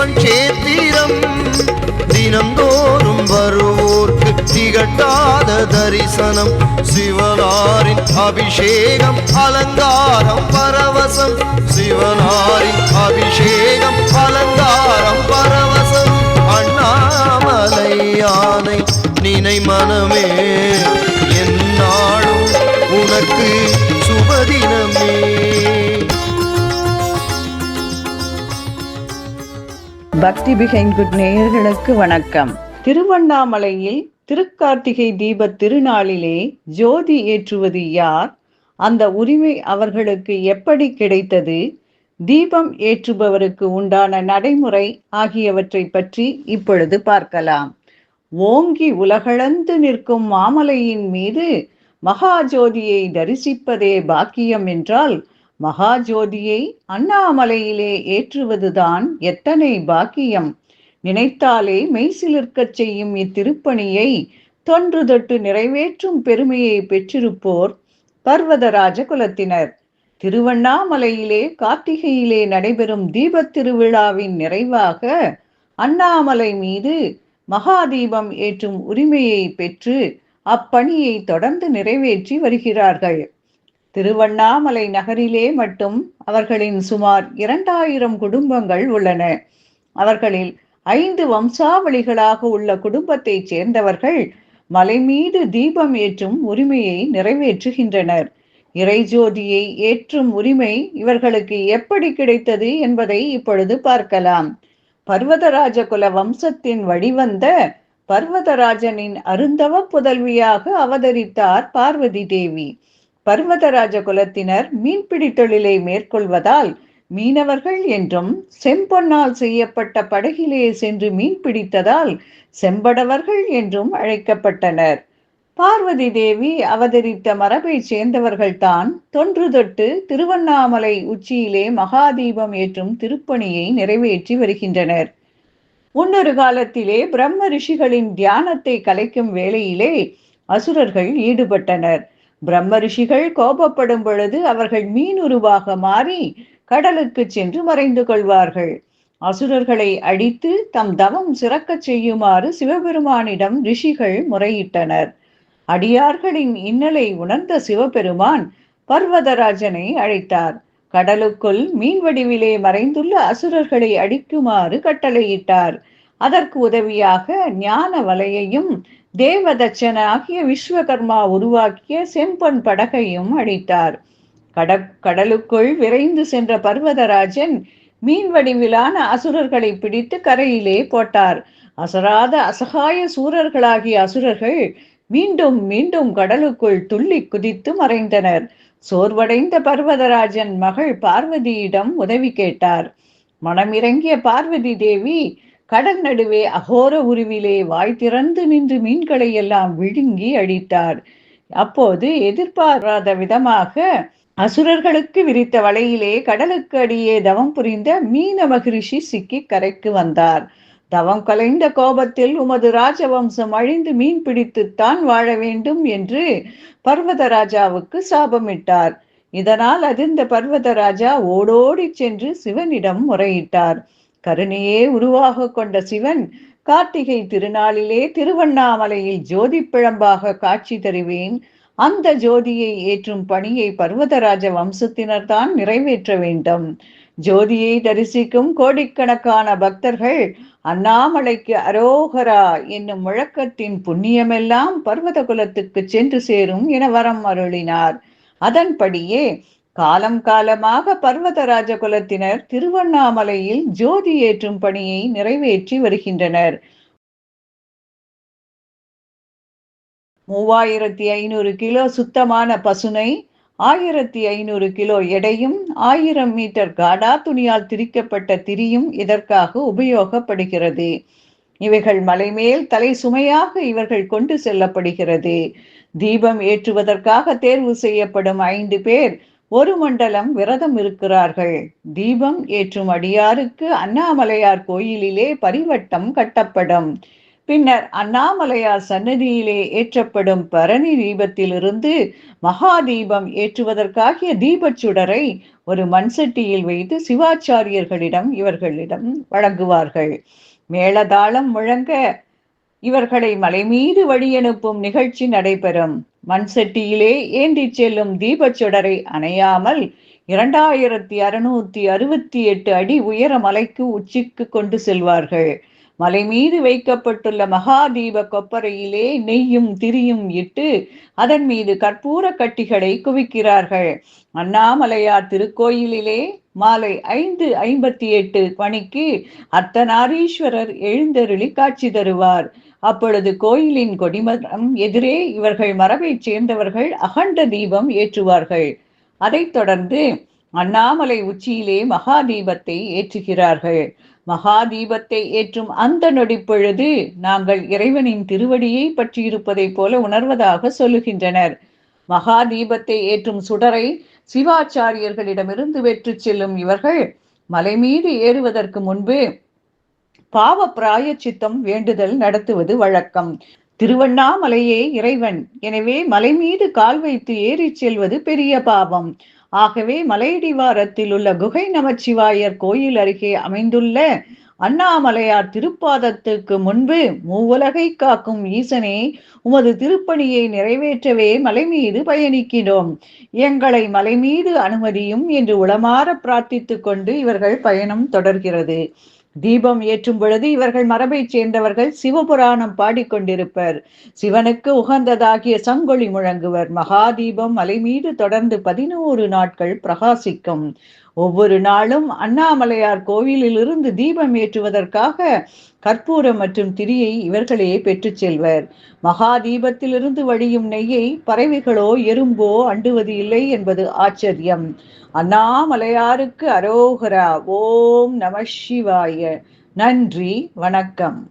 தேவன் சேத்திரம் தினந்தோறும் வருவோர்க்கு திகட்டாத தரிசனம். சிவனாரின் அபிஷேகம் அலங்காரம் பரவசம். சிவனாரின் அபிஷேகம் பக்தி பிகைன் குட் நேயர்களுக்கு வணக்கம். திருவண்ணாமலையில் திருக்கார்த்திகை தீப திருநாளிலே ஜோதி ஏற்றுவது யார்? அந்த உரிமை அவர்களுக்கு எப்படி கிடைத்தது? தீபம் ஏற்றுபவருக்கு உண்டான நடைமுறை ஆகியவற்றை பற்றி இப்பொழுது பார்க்கலாம். ஓங்கி உலகளந்து நிற்கும் மாமலையின் மீது மகாஜோதியை தரிசிப்பதே பாக்கியம் என்றால் மகாஜோதியை அண்ணாமலையிலே ஏற்றுவதுதான் எத்தனை பாக்கியம். நினைத்தாலே மெய்சிலிருக்கச் செய்யும் இத்திருப்பணியை தொன்று தொட்டு நிறைவேற்றும் பெருமையை பெற்றிருப்போர் பர்வதராஜ குலத்தினர் திருவண்ணாமலையிலே கார்த்திகையிலே நடைபெறும் தீபத் திருவிழாவின் நிறைவாக அண்ணாமலை மீது மகாதீபம் ஏற்றும் உரிமையை பெற்று அப்பணியை தொடர்ந்து நிறைவேற்றி வருகிறார்கள். திருவண்ணாமலை நகரிலே மட்டும் அவர்களின் சுமார் இரண்டாயிரம் குடும்பங்கள் உள்ளன. அவர்களில் ஐந்து வம்சாவளிகளாக உள்ள குடும்பத்தைச் சேர்ந்தவர்கள் மலை மீது தீபம் ஏற்றும் உரிமையை நிறைவேற்றுகின்றனர். இறைஜோதியை ஏற்றும் உரிமை இவர்களுக்கு எப்படி கிடைத்தது என்பதை இப்பொழுது பார்க்கலாம். பர்வதராஜ குல வம்சத்தின் வழிவந்த பர்வதராஜனின் அருந்தவ புதல்வியாக அவதரித்தார் பார்வதி தேவி. பர்வதராஜ குலத்தினர் மீன்பிடி தொழிலை மேற்கொள்வதால் மீனவர்கள் என்றும் செம்பொன்னால் செய்யப்பட்ட படகிலே சென்று மீன் பிடித்ததால் செம்படவர்கள் என்றும் அழைக்கப்பட்டனர். பார்வதி தேவி அவதரித்த மரபைச் சேர்ந்தவர்கள்தான் தொன்று தொட்டு திருவண்ணாமலை உச்சியிலே மகாதீபம் ஏற்றும் திருப்பணியை நிறைவேற்றி வருகின்றனர். முன்னொரு காலத்திலே பிரம்ம ரிஷிகளின் தியானத்தை கலைக்கும் வேளையிலே அசுரர்கள் ஈடுபட்டனர். பிரம்ம ரிஷிகள் கோபப்படும் பொழுது அவர்கள் மீன் உருவாக மாறி கடலுக்கு சென்று மறைந்து கொள்வார்கள். அசுரர்களை அடித்து தம் தவம் சிறக்கச் செய்யுமாறு சிவபெருமானிடம் ரிஷிகள் முறையிட்டனர். அடியார்களின் இன்னலை உணர்ந்த சிவபெருமான் பர்வதராஜனை அழைத்தார். கடலுக்குள் மீன் வடிவிலே மறைந்துள்ள அசுரர்களை அடிக்குமாறு கட்டளையிட்டார். அதற்கு உதவியாக ஞான வலையையும் தேவதச்சன ஆகிய விஸ்வகர்மா உருவாக்கிய செம்பொன் படகையும் அடித்தார். கட கடலுக்குள் விரைந்து சென்ற பர்வதராஜன் மீன் வடிவிலான அசுரர்களை பிடித்து கரையிலே போட்டார். அசராத அசகாய சூரர்களாகிய அசுரர்கள் மீண்டும் மீண்டும் கடலுக்குள் துள்ளி குதித்து மறைந்தனர். சோர்வடைந்த பர்வதராஜன் மகள் பார்வதியிடம் உதவி கேட்டார். மனமிறங்கிய பார்வதி தேவி கடல் நடுவே அகோர உருவிலே வாய் திறந்து நின்று மீன்களை எல்லாம் விழுங்கி அடித்தார். அப்போது எதிர்பாராத விதமாக அசுரர்களுக்கு விரித்த வலையிலே கடலுக்கு அடியே தவம் புரிந்த மீன மகிழ்ச்சி சிக்கி கரைக்கு வந்தார். தவம் கலைந்த கோபத்தில் உமது ராஜவம்சம் அழிந்து மீன் பிடித்துத்தான் வாழ வேண்டும் என்று பர்வதராஜாவுக்கு சாபமிட்டார். இதனால் அதிர்ந்த பர்வதராஜா ஓடோடி சென்று சிவனிடம் முறையிட்டார். கருணையே உருவாக கொண்ட சிவன் கார்த்திகை திருநாளிலே திருவண்ணாமலையில் ஜோதி பிழம்பாக காட்சி தருவேன். அந்த ஜோதியை ஏற்றும் பணியை பர்வதராஜ வம்சத்தினர் தான் நிறைவேற்ற வேண்டும். ஜோதியை தரிசிக்கும் கோடிக்கணக்கான பக்தர்கள் அண்ணாமலைக்கு அரோகரா என்னும் முழக்கத்தின் புண்ணியமெல்லாம் பர்வத குலத்துக்கு சென்று சேரும் என வரம் அருளினார். அதன்படியே காலம் காலமாக பர்வதராஜ குலத்தினர் திருவண்ணாமலையில் ஜோதி ஏற்றும் பணியை நிறைவேற்றி வருகின்றனர். மூவாயிரத்தி ஐநூறு கிலோ சுத்தமான பசுனை ஆயிரத்தி ஐநூறு கிலோ எடையும் ஆயிரம் மீட்டர் காடா துணியால் திரிக்கப்பட்ட திரியும் இதற்காக உபயோகப்படுகிறது. இவைகள் மலைமேல் தலை சுமையாக இவர்கள் கொண்டு செல்லப்படுகிறது. தீபம் ஏற்றுவதற்காக தேர்வு செய்யப்படும் ஐந்து பேர் ஒரு மண்டலம் விரதம் இருக்கிறார்கள். தீபம் ஏற்றும் அடியாருக்கு அண்ணாமலையார் கோயிலிலே பரிவட்டம் கட்டப்படும். பின்னர் அண்ணாமலையார் சன்னதியிலே ஏற்றப்படும் பரணி தீபத்திலிருந்து மகா தீபம் ஏற்றுவதற்காகிய தீபச் சுடரை ஒரு மண்சட்டியில் வைத்து சிவாச்சாரியர்களிடம் இவர்களிடம் வழங்குவார்கள். மேளதாளம் முழங்க இவர்களை மலைமீது வழியனுப்பும் நிகழ்ச்சி நடைபெறும். மண் ஏந்தி செல்லும் தீபச்சுடரை அணையாமல் இரண்டாயிரத்தி அறுநூத்தி அறுபத்தி எட்டு அடி உயர மலைக்கு உச்சிக்கு கொண்டு செல்வார்கள். மலை மீது வைக்கப்பட்டுள்ள மகாதீப கொப்பரையிலே நெய்யும் திரியும் இட்டு அதன் மீது கற்பூர கட்டிகளை குவிக்கிறார்கள். அண்ணாமலையார் திருக்கோயிலிலே மாலை ஐந்து ஐம்பத்தி எட்டு மணிக்கு அர்த்தநாரீஸ்வரர் எழுந்தருளி காட்சி தருவார். அப்பொழுது கோயிலின் கொடிமரம் எதிரே இவர்கள் மரபைச் சேர்ந்தவர்கள் அகண்ட தீபம் ஏற்றுவார்கள். அதைத் தொடர்ந்து அண்ணாமலை உச்சியிலே மகா தீபத்தை ஏற்றுகிறார்கள். மகா தீபத்தை ஏற்றும் அந்த நொடிப்பொழுது நாங்கள் இறைவனின் திருவடியை பற்றியிருப்பதைப் போல உணர்வதாக சொல்லுகின்றனர். மகா தீபத்தை ஏற்றும் சுடரை சிவாச்சாரியர்களிடமிருந்து வெற்றி செல்லும் இவர்கள் மலை மீது ஏறுவதற்கு முன்பு பாவ பிராயச்சித்தம் வேண்டுதல் நடத்துவது வழக்கம். திருவண்ணாமலையே இறைவன். எனவே மலை மீது கால் வைத்து ஏறிச் செல்வது பெரிய பாவம். ஆகவே மலையடிவாரத்தில் உள்ள குகை நமச்சிவாயர் கோயில் அருகே அமைந்துள்ள அண்ணாமலையார் திருப்பாதத்துக்கு முன்பு மூவுலகை காக்கும் ஈசனே உமது திருப்பணியை நிறைவேற்றவே மலை மீது பயணிக்கிறோம் எங்களை மலை மீது அனுமதியும் என்று உளமாற பிரார்த்தித்துக் கொண்டு இவர்கள் பயணம் தொடர்கிறது. தீபம் ஏற்றும் பொழுது இவர்கள் மரபைச் சேர்ந்தவர்கள் சிவபுராணம் பாடிக்கொண்டிருப்பர். சிவனுக்கு உகந்ததாகிய சங்கொலி முழங்குவர். மகாதீபம் மலை மீது தொடர்ந்து பதினோரு நாட்கள் பிரகாசிக்கும். ஒவ்வொரு நாளும் அண்ணாமலையார் கோவிலிலிருந்து தீபம் ஏற்றுவதற்காக கற்பூரம் மற்றும் திரியை இவர்களே பெற்றுச் செல்வர். மகா தீபத்திலிருந்து வழியும் நெய்யை பறவைகளோ எறும்போ அண்டுவது இல்லை என்பது ஆச்சரியம். அண்ணாமலையாருக்கு அரோகரா. ஓம் நம சிவாய. நன்றி. வணக்கம்.